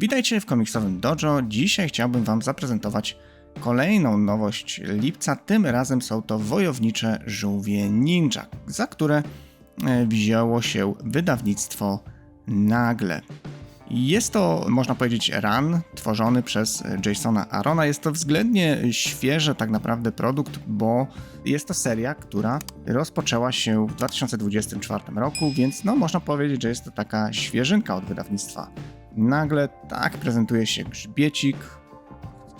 Witajcie w komiksowym dojo. Dzisiaj chciałbym Wam zaprezentować kolejną nowość lipca. Tym razem są to wojownicze żółwie ninja, za które e, wzięło się wydawnictwo Nagle. Jest to, można powiedzieć, run tworzony przez Jasona Arona. Jest to względnie świeży tak naprawdę produkt, bo jest to seria, która rozpoczęła się w 2024 roku, więc no można powiedzieć, że jest to taka świeżynka od wydawnictwa. Nagle tak prezentuje się grzbiecik.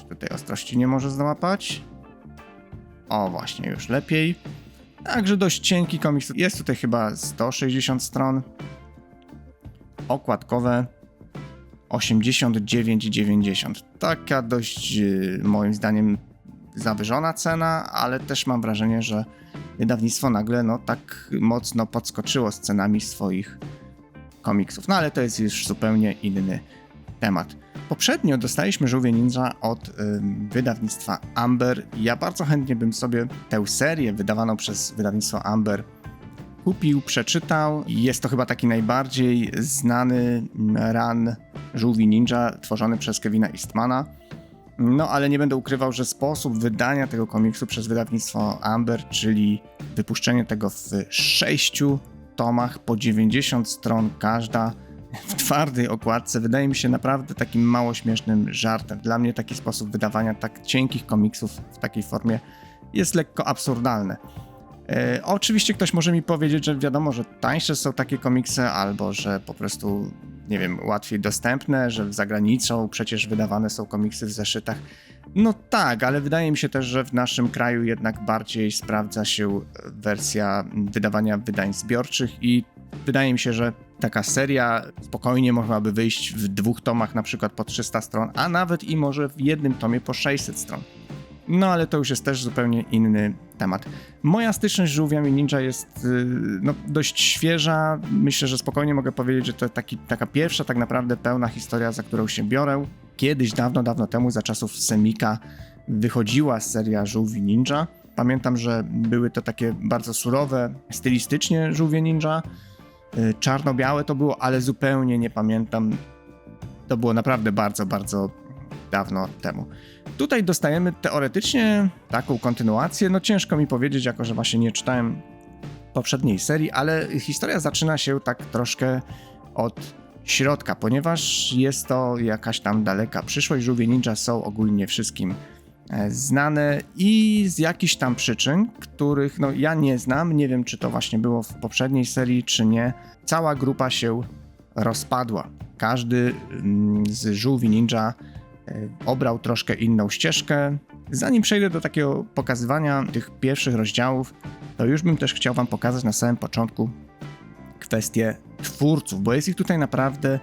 Tutaj ostrości nie może załapać. O, właśnie, już lepiej. Także dość cienki komiks. Jest tutaj chyba 160 stron. Okładkowe 89,90. Taka dość yy, moim zdaniem zawyżona cena, ale też mam wrażenie, że wydawnictwo nagle no tak mocno podskoczyło z cenami swoich komiksów. No ale to jest już zupełnie inny temat. Poprzednio dostaliśmy Żółwie Ninja od y, wydawnictwa Amber. Ja bardzo chętnie bym sobie tę serię wydawaną przez wydawnictwo Amber kupił, przeczytał. Jest to chyba taki najbardziej znany run Żółwi Ninja tworzony przez Kevina Eastmana. No, ale nie będę ukrywał, że sposób wydania tego komiksu przez wydawnictwo Amber, czyli wypuszczenie tego w sześciu tomach po 90 stron każda w twardej okładce, wydaje mi się naprawdę takim mało śmiesznym żartem. Dla mnie taki sposób wydawania tak cienkich komiksów w takiej formie jest lekko absurdalne. E, oczywiście ktoś może mi powiedzieć, że wiadomo, że tańsze są takie komiksy, albo że po prostu, nie wiem, łatwiej dostępne, że za granicą przecież wydawane są komiksy w zeszytach. No tak, ale wydaje mi się też, że w naszym kraju jednak bardziej sprawdza się wersja wydawania wydań zbiorczych i wydaje mi się, że taka seria spokojnie mogłaby wyjść w dwóch tomach, na przykład po 300 stron, a nawet i może w jednym tomie po 600 stron. No ale to już jest też zupełnie inny temat. Moja styczność z żółwiami ninja jest yy, no, dość świeża. Myślę, że spokojnie mogę powiedzieć, że to taki, taka pierwsza tak naprawdę pełna historia, za którą się biorę. Kiedyś, dawno, dawno temu, za czasów Semika, wychodziła seria żółwi ninja. Pamiętam, że były to takie bardzo surowe, stylistycznie żółwie ninja. Yy, czarno-białe to było, ale zupełnie nie pamiętam. To było naprawdę bardzo, bardzo dawno temu. Tutaj dostajemy teoretycznie taką kontynuację. No ciężko mi powiedzieć, jako że właśnie nie czytałem poprzedniej serii, ale historia zaczyna się tak troszkę od środka, ponieważ jest to jakaś tam daleka przyszłość. Żółwie ninja są ogólnie wszystkim e, znane i z jakichś tam przyczyn, których no, ja nie znam, nie wiem czy to właśnie było w poprzedniej serii, czy nie, cała grupa się rozpadła. Każdy mm, z żółwi ninja obrał troszkę inną ścieżkę. Zanim przejdę do takiego pokazywania tych pierwszych rozdziałów, to już bym też chciał Wam pokazać na samym początku kwestię twórców, bo jest ich tutaj naprawdę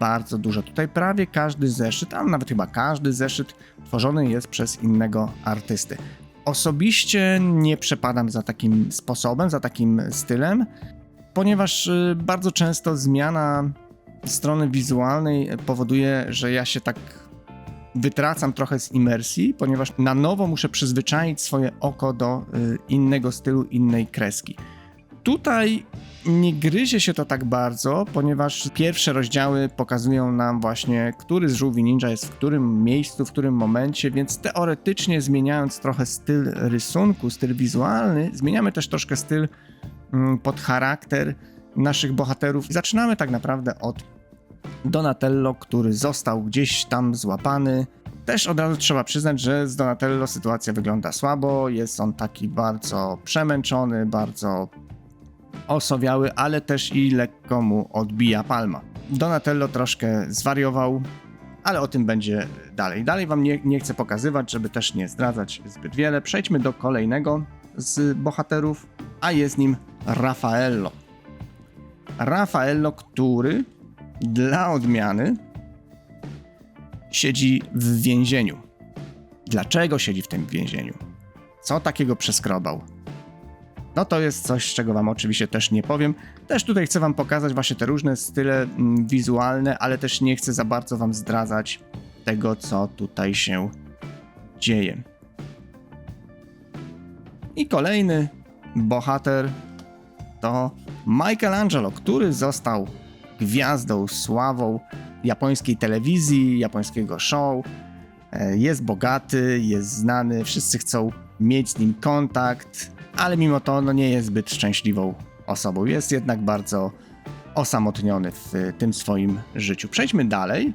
bardzo dużo. Tutaj prawie każdy zeszyt, a nawet chyba każdy zeszyt tworzony jest przez innego artysty. Osobiście nie przepadam za takim sposobem, za takim stylem, ponieważ y, bardzo często zmiana strony wizualnej powoduje, że ja się tak wytracam trochę z imersji, ponieważ na nowo muszę przyzwyczaić swoje oko do y, innego stylu, innej kreski. Tutaj nie gryzie się to tak bardzo, ponieważ pierwsze rozdziały pokazują nam właśnie, który z żółwi ninja jest w którym miejscu, w którym momencie, więc teoretycznie zmieniając trochę styl rysunku, styl wizualny, zmieniamy też troszkę styl mm, pod charakter naszych bohaterów. Zaczynamy tak naprawdę od Donatello, który został gdzieś tam złapany. Też od razu trzeba przyznać, że z Donatello sytuacja wygląda słabo. Jest on taki bardzo przemęczony, bardzo osowiały, ale też i lekko mu odbija palma. Donatello troszkę zwariował, ale o tym będzie dalej. Dalej wam nie, nie chcę pokazywać, żeby też nie zdradzać zbyt wiele. Przejdźmy do kolejnego z bohaterów, a jest nim Raffaello. Raffaello, który dla odmiany siedzi w więzieniu. Dlaczego siedzi w tym więzieniu? Co takiego przeskrobał? No to jest coś, czego wam oczywiście też nie powiem. Też tutaj chcę wam pokazać właśnie te różne style mm, wizualne, ale też nie chcę za bardzo wam zdradzać tego, co tutaj się dzieje. I kolejny bohater to Michelangelo, który został gwiazdą, sławą japońskiej telewizji, japońskiego show. E, Jest bogaty, jest znany, wszyscy chcą mieć z nim kontakt, ale mimo to no, nie jest zbyt szczęśliwą osobą. Jest jednak bardzo osamotniony w tym swoim życiu. Przejdźmy dalej.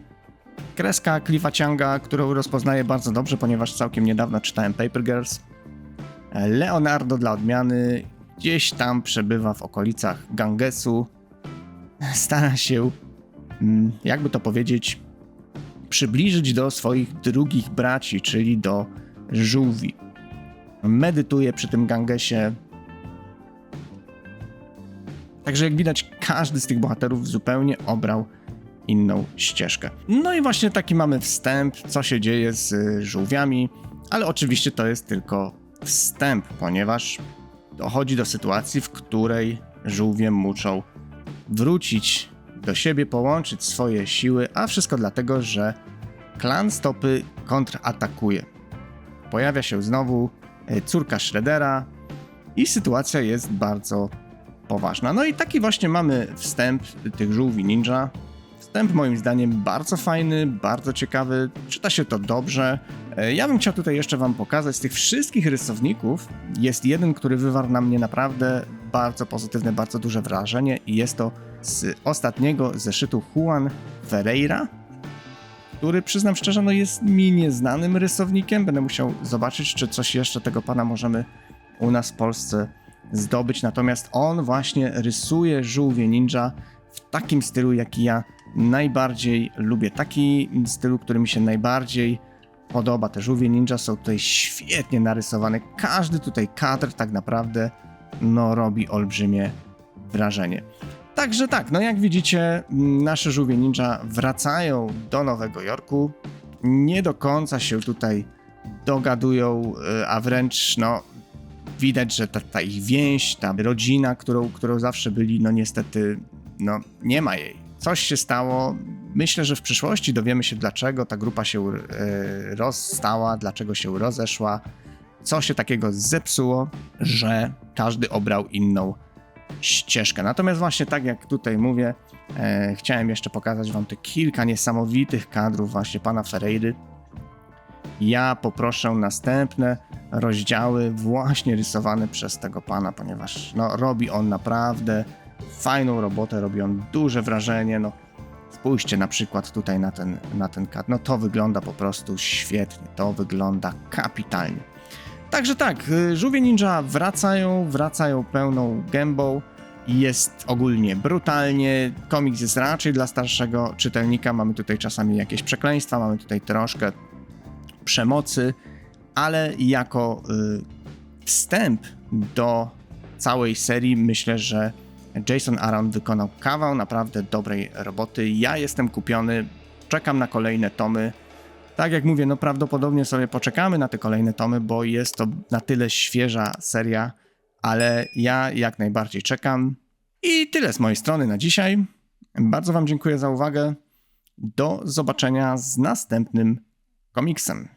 Kreska Cliffa Changa, którą rozpoznaję bardzo dobrze, ponieważ całkiem niedawno czytałem Paper Girls. E, Leonardo dla odmiany gdzieś tam przebywa w okolicach Gangesu. Stara się, mm, jakby to powiedzieć, przybliżyć do swoich drugich braci, czyli do żółwi. Medytuje przy tym Gangesie. Także jak widać, każdy z tych bohaterów zupełnie obrał inną ścieżkę. No i właśnie taki mamy wstęp, co się dzieje z y, żółwiami, ale oczywiście to jest tylko wstęp, ponieważ dochodzi do sytuacji, w której żółwie muszą wrócić do siebie, połączyć swoje siły, a wszystko dlatego, że klan Stopy kontratakuje. Pojawia się znowu e, córka Shreddera i sytuacja jest bardzo poważna. No i taki właśnie mamy wstęp tych żółwi ninja. Wstęp moim zdaniem bardzo fajny, bardzo ciekawy, czyta się to dobrze. E, Ja bym chciał tutaj jeszcze wam pokazać, z tych wszystkich rysowników jest jeden, który wywarł na mnie naprawdę bardzo pozytywne, bardzo duże wrażenie i jest to z ostatniego zeszytu Juan Ferreira, który przyznam szczerze, no jest mi nieznanym rysownikiem. Będę musiał zobaczyć, czy coś jeszcze tego pana możemy u nas w Polsce zdobyć. Natomiast on właśnie rysuje żółwie ninja w takim stylu, jaki ja najbardziej lubię. Taki stylu, który mi się najbardziej podoba. Te żółwie ninja są tutaj świetnie narysowane. Każdy tutaj kadr tak naprawdę no, robi olbrzymie wrażenie. Także tak, no jak widzicie, nasze żółwie ninja wracają do Nowego Jorku. Nie do końca się tutaj dogadują, y, a wręcz no widać, że ta, ta ich więź, ta rodzina, którą, którą zawsze byli, no niestety, no nie ma jej. Coś się stało. Myślę, że w przyszłości dowiemy się, dlaczego ta grupa się y, rozstała, dlaczego się rozeszła, co się takiego zepsuło, że każdy obrał inną ścieżkę. Natomiast właśnie tak jak tutaj mówię, e, chciałem jeszcze pokazać wam te kilka niesamowitych kadrów właśnie pana Ferreiry. Ja poproszę następne rozdziały właśnie rysowane przez tego pana, ponieważ no, robi on naprawdę fajną robotę, robi on duże wrażenie. No, spójrzcie na przykład tutaj na ten, na ten kadr. No to wygląda po prostu świetnie, to wygląda kapitalnie. Także tak, y, żółwie ninja wracają, wracają pełną gębą. Jest ogólnie brutalnie. Komiks jest raczej dla starszego czytelnika. Mamy tutaj czasami jakieś przekleństwa, mamy tutaj troszkę przemocy, ale jako y, wstęp do całej serii myślę, że Jason Aaron wykonał kawał naprawdę dobrej roboty. Ja jestem kupiony, czekam na kolejne tomy. Tak jak mówię, no prawdopodobnie sobie poczekamy na te kolejne tomy, bo jest to na tyle świeża seria, ale ja jak najbardziej czekam. I tyle z mojej strony na dzisiaj. Bardzo Wam dziękuję za uwagę. Do zobaczenia z następnym komiksem.